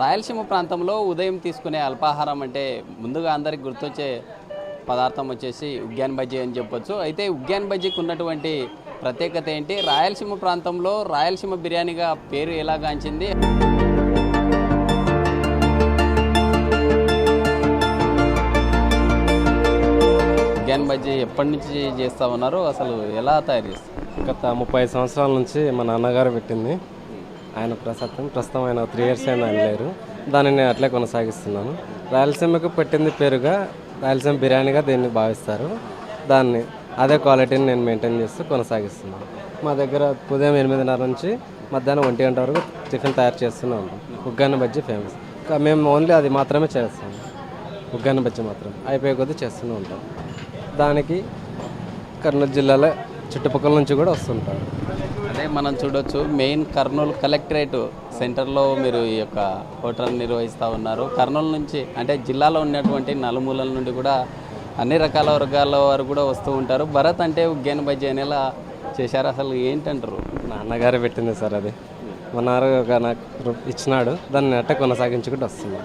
రాయలసీమ ప్రాంతంలో ఉదయం తీసుకునే అల్పాహారం అంటే ముందుగా అందరికి గుర్తొచ్చే పదార్థం వచ్చేసి ఉగ్యాన్ బజ్జీ అని చెప్పొచ్చు. అయితే ఉగ్యాన్ బజ్జీకి ఉన్నటువంటి ప్రత్యేకత ఏంటి? రాయలసీమ ప్రాంతంలో రాయలసీమ బిర్యానీగా పేరు ఎలాగాంచింది ఉగ్యాన్ బజ్జీ ఎప్పటి నుంచి చేస్తా ఉన్నారు? అసలు ఎలా తయారు చేస్తారు? గత ముప్పై సంవత్సరాల నుంచి మా నాన్నగారు పెట్టింది. ఆయన ప్రస్తుతం ప్రస్తుతం ఆయన త్రీ ఇయర్స్ అయినా ఆయన లేరు దాన్ని నేను అట్లే కొనసాగిస్తున్నాను. రాయలసీమకు పెట్టింది పేరుగా రాయలసీమ బిర్యానీగా దీన్ని భావిస్తారు. దాన్ని అదే క్వాలిటీని నేను మెయింటైన్ చేస్తూ కొనసాగిస్తున్నాను. మా దగ్గర ఉదయం ఎనిమిదిన్నర నుంచి మధ్యాహ్నం ఒంటి గంట వరకు టిఫిన్ తయారు చేస్తూనే ఉంటాం ఉగ్గాని బజ్జీ ఫేమస్ మేము ఓన్లీ అది మాత్రమే చేస్తాం ఉగ్గాని బజ్జీ మాత్రం అయిపోయే కొద్దీ చేస్తూనే ఉంటాం. దానికి కర్నూలు జిల్లాలో చుట్టుపక్కల నుంచి కూడా వస్తుంటారు. మనం చూడొచ్చు. మెయిన్ కర్నూలు కలెక్టరేట్ సెంటర్లో మీరు ఈ యొక్క హోటల్ నిర్వహిస్తూ ఉన్నారు. కర్నూలు నుంచి అంటే జిల్లాలో ఉన్నటువంటి నలుమూలల నుండి కూడా అన్ని రకాల వర్గాల వారు కూడా వస్తూ ఉంటారు. భరత్ అంటే ఉగ్యాన్ బజ్జీ అనేలా చేశారు. అసలు ఏంటంటారు? నాన్నగారు పెట్టింది సార్ అది. మా నాన్న నాకు ఇచ్చినాడు. దాన్ని అట్ట కొనసాగించుకుంటూ వస్తున్నాం.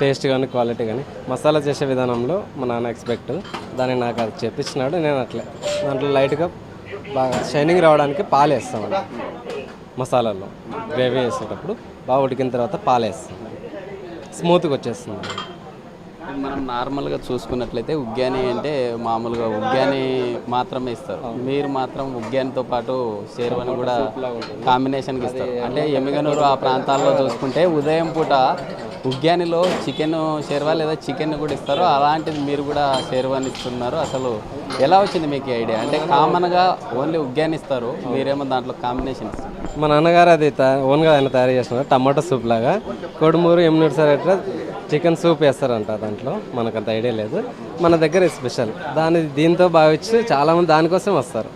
టేస్ట్ కానీ క్వాలిటీ కానీ మసాలా చేసే విధానంలో మా నాన్న ఎక్స్పెక్ట్. దాన్ని నాకు అది చెప్పించినాడు నేను అట్లే. దాంట్లో లైట్గా బాగా షైనింగ్ రావడానికి పాలు వేస్తాం మసాలాలో గ్రేవీ వేసేటప్పుడు బాగా ఉడికిన తర్వాత పాలు వేస్తాం స్మూత్గా వచ్చేస్తుంది. మనం నార్మల్గా చూసుకున్నట్లయితే ఉగ్గాని అంటే మామూలుగా ఉగ్గాని మాత్రమే ఇస్తారు. మీరు మాత్రం ఉగ్గానితో పాటు షేర్వని కూడా కాంబినేషన్కి ఇస్తారు. అంటే ఎమ్మిగనూరు ఆ ప్రాంతాల్లో చూసుకుంటే ఉదయం పూట ఉగ్యానిలో చికెన్ షేర్వా లేదా చికెన్ కూడా ఇస్తారు. అలాంటిది మీరు కూడా షేర్వాని ఇస్తున్నారు. అసలు ఎలా వచ్చింది మీకు ఐడియా? అంటే కామన్గా ఓన్లీ ఉగ్యాని ఇస్తారు. మీరేమో దాంట్లో కాంబినేషన్ ఇస్తారు మా నాన్నగారు అది ఓన్గా ఆయన తయారు చేస్తున్నారు. టమాటో సూప్ లాగా కొడుమూరు ఎమ్మినూరు సార్ ఎట్లా చికెన్ సూప్ వేస్తారంట దాంట్లో. మనకు అంత ఐడియా లేదు. మన దగ్గర స్పెషల్. దాని దీంతో భావించి చాలామంది దానికోసం వస్తారు.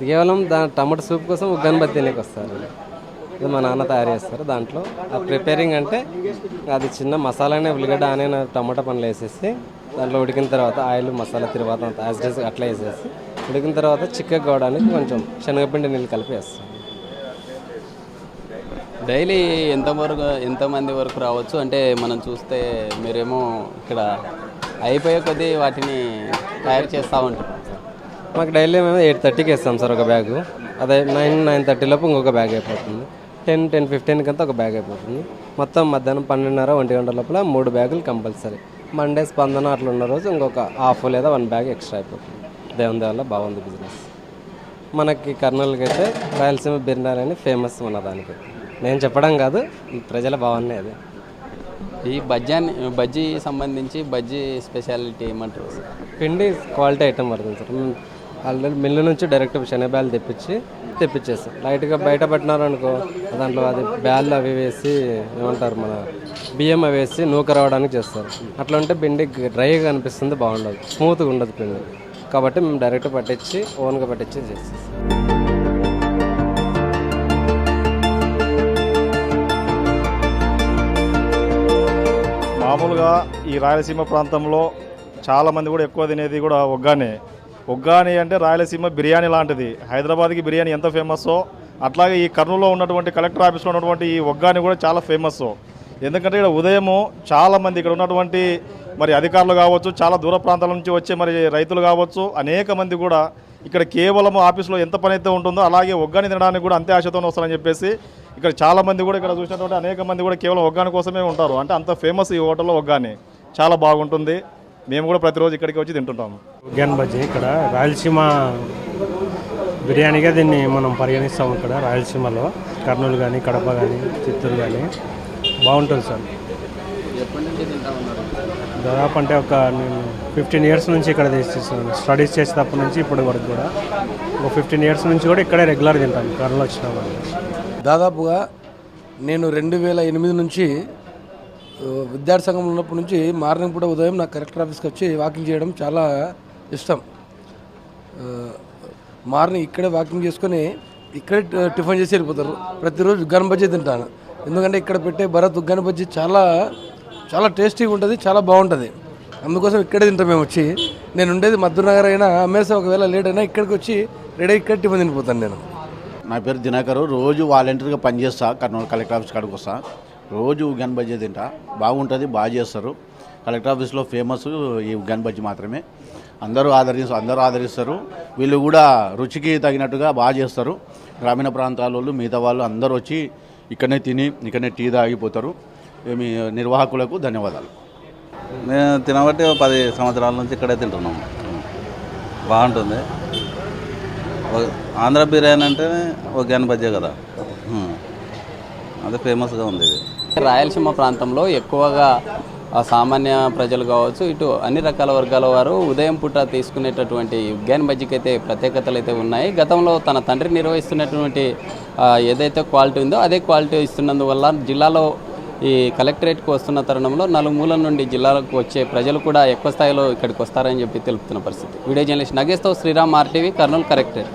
కేవలం దా టమాటో సూప్ కోసం ఉగ్గన్ తినేకి వస్తారు. ఇది మా నాన్న తయారు చేస్తారు దాంట్లో. ఆ ప్రిపేరింగ్ అంటే అది చిన్న మసాలానే ఉల్లిగడ్డ అనే టమాటా పండ్లు వేసేసి దాంట్లో ఉడికిన తర్వాత ఆయిల్ మసాలా తర్వాత యాజ్ డేస్ అట్లా వేసేసి ఉడికిన తర్వాత చిక్కగా కావడానికి కొంచెం శనగపిండి నీళ్ళు కలిపి వేస్తాం డైలీ ఎంత వరకు ఎంతమంది వరకు రావచ్చు? అంటే మనం చూస్తే మీరేమో ఇక్కడ అయిపోయే కొద్దీ వాటిని తయారు చేస్తూ ఉంటారు. మాకు డైలీ మేము ఎయిట్ థర్టీకి వేస్తాం సార్ ఒక బ్యాగ్. అదే నైన్ నైన్ థర్టీ లోపు ఇంకొక బ్యాగ్ అయిపోతుంది. టెన్ టెన్ ఫిఫ్టీన్కి అంతా ఒక బ్యాగ్ అయిపోతుంది. మొత్తం మధ్యాహ్నం పన్నెండున్నర ఒంటి గంటల లోపల మూడు బ్యాగులు కంపల్సరీ. మండే స్పందన అట్లా ఉన్న రోజు ఇంకొక హాఫ్ లేదా వన్ బ్యాగ్ ఎక్స్ట్రా అయిపోతుంది. దేవుని వల్ల బాగుంది బిజినెస్. మనకి కర్నూలుకి అయితే రాయలసీమ బిర్యానీ అని ఫేమస్ మన దానికి నేను చెప్పడం కాదు ఈ ప్రజల భావనే అది. ఈ బజ్జాని బజ్జీ సంబంధించి బజ్జీ స్పెషాలిటీ ఏమంటారు? పిండి క్వాలిటీ ఐటమ్ పడుతుంది సార్. ఆల్రెడీ మిల్లు నుంచి డైరెక్ట్ శనగబ్యాలు తెప్పించి తెప్పించేస్తాం. లైట్గా బయట పెట్టినారు అనుకో దాంట్లో అది బ్యాళ్ళు అవి వేసి ఏమంటారు మన బియ్యం అవి వేసి నూక రావడానికి చేస్తారు. అట్లా ఉంటే పిండి డ్రైగా అనిపిస్తుంది బాగుండదు. స్మూత్గా ఉండదు పిండి. కాబట్టి మేము డైరెక్ట్ పట్టించి ఓన్గా పట్టించి చేస్తాం మామూలుగా ఈ రాయలసీమ ప్రాంతంలో చాలామంది కూడా ఎక్కువ తినేది కూడా ఒగ్గానే. ఒగ్గాని అంటే రాయలసీమ బిర్యానీ లాంటిది. హైదరాబాద్కి బిర్యానీ ఎంత ఫేమస్సో అట్లాగే ఈ కర్నూలులో ఉన్నటువంటి కలెక్టర్ ఆఫీస్లో ఉన్నటువంటి ఈ ఒగ్గాని కూడా చాలా ఫేమస్ ఎందుకంటే ఇక్కడ ఉదయము చాలామంది ఇక్కడ ఉన్నటువంటి మరి అధికారులు కావచ్చు చాలా దూర ప్రాంతాల నుంచి వచ్చే మరి రైతులు కావచ్చు అనేక మంది కూడా ఇక్కడ కేవలం ఆఫీస్లో ఎంత పని అయితే ఉంటుందో అలాగే ఒగ్గాని తినడానికి కూడా అంతే ఆశతోనే వస్తారని చెప్పేసి ఇక్కడ చాలామంది కూడా ఇక్కడ చూసినటువంటి అనేక మంది కూడా కేవలం ఒగ్గాని కోసమే ఉంటారు. అంటే అంత ఫేమస్ ఈ హోటల్లో ఒగ్గాని. చాలా బాగుంటుంది. మేము కూడా ప్రతిరోజు ఇక్కడికి వచ్చి తింటుంటాము ఉగ్యాన్ బజ్జీ ఇక్కడ రాయలసీమ బిర్యానీగా దీన్ని మనం పరిగణిస్తాం ఇక్కడ రాయలసీమలో. కర్నూలు కానీ కడప కానీ చిత్తూరు కానీ బాగుంటుంది సార్. ఎప్పటి నుంచి తింటా ఉన్నారు దాదాపు అంటే ఒక నేను ఫిఫ్టీన్ ఇయర్స్ నుంచి ఇక్కడ చేస్తున్నాను. స్టడీస్ చేసేటప్పటి నుంచి ఇప్పటి వరకు కూడా. ఒక ఫిఫ్టీన్ ఇయర్స్ నుంచి కూడా ఇక్కడే రెగ్యులర్ తింటాను కర్నూలు వచ్చిన దాదాపుగా నేను రెండు వేల ఎనిమిది నుంచి విద్యార్థి సంఘంలో ఉన్నప్పటి నుంచి మార్నింగ్ పూట ఉదయం నా కలెక్టర్ ఆఫీస్కి వచ్చి వాకింగ్ చేయడం చాలా ఇష్టం. మార్నింగ్ ఇక్కడే వాకింగ్ చేసుకొని ఇక్కడే టిఫిన్ చేసి వెళ్ళిపోతారు. ప్రతిరోజు గన్ బజ్జీ తింటాను. ఎందుకంటే ఇక్కడ పెట్టే భరత్ గన్ బజ్జీ చాలా చాలా టేస్టీగా ఉంటుంది చాలా బాగుంటుంది. అందుకోసం ఇక్కడే తింటాం మేము వచ్చి. నేను ఉండేది మధునగర్ అయినా అమ్మేసా ఒకవేళ లేట్ అయినా ఇక్కడికి వచ్చి రెడీ ఇక్కడ టిఫిన్ తినిపోతాను నేను. నా పేరు దినకరు రోజు వాలంటీర్గా పనిచేస్తా కర్నూలు కలెక్టర్ ఆఫీస్ కాడికి వస్తా. రోజు ఉగ్గాని బజ్జీ తింటా. బాగుంటుంది బాగా చేస్తారు. కలెక్టర్ ఆఫీస్లో ఫేమస్ ఈ ఉగ్గాని బజ్జీ మాత్రమే. అందరూ ఆదరిస్తారు అందరూ ఆదరిస్తారు. వీళ్ళు కూడా రుచికి తగినట్టుగా బాగా చేస్తారు. గ్రామీణ ప్రాంతాల వాళ్ళు మిగతా వాళ్ళు అందరూ వచ్చి ఇక్కడనే తిని ఇక్కడనే టీ తాగిపోతారు. మీ నిర్వాహకులకు ధన్యవాదాలు. మేము తినబట్టి పది సంవత్సరాల నుంచి ఇక్కడే తింటున్నాం. బాగుంటుంది. ఓ- ఆంధ్ర బిర్యానీ అంటే ఒగ్గాని బజ్జే కదా. అదే ఫేమస్గా ఉంది ఇది. రాయలసీమ ప్రాంతంలో ఎక్కువగా ఆ సామాన్య ప్రజలు కావచ్చు ఇటు అన్ని రకాల వర్గాల వారు ఉదయం పూట తీసుకునేటటువంటి ఉగ్గాని బజ్జీకి అయితే ప్రత్యేకతలు అయితే ఉన్నాయి. గతంలో తన తండ్రి నిర్వహిస్తున్నటువంటి ఏదైతే క్వాలిటీ ఉందో అదే క్వాలిటీ ఇస్తున్నందువల్ల జిల్లాలో ఈ కలెక్టరేట్కి వస్తున్న తరుణంలో నలుమూలల నుండి జిల్లాలకు వచ్చే ప్రజలు కూడా ఎక్కువ స్థాయిలో ఇక్కడికి వస్తారని చెప్పి తెలుపుతున్న పరిస్థితి. వీడియో జర్నలిస్ట్ నగేష్తో శ్రీరామ్ ఆర్టీవీ కర్నూలు కలెక్టరేట్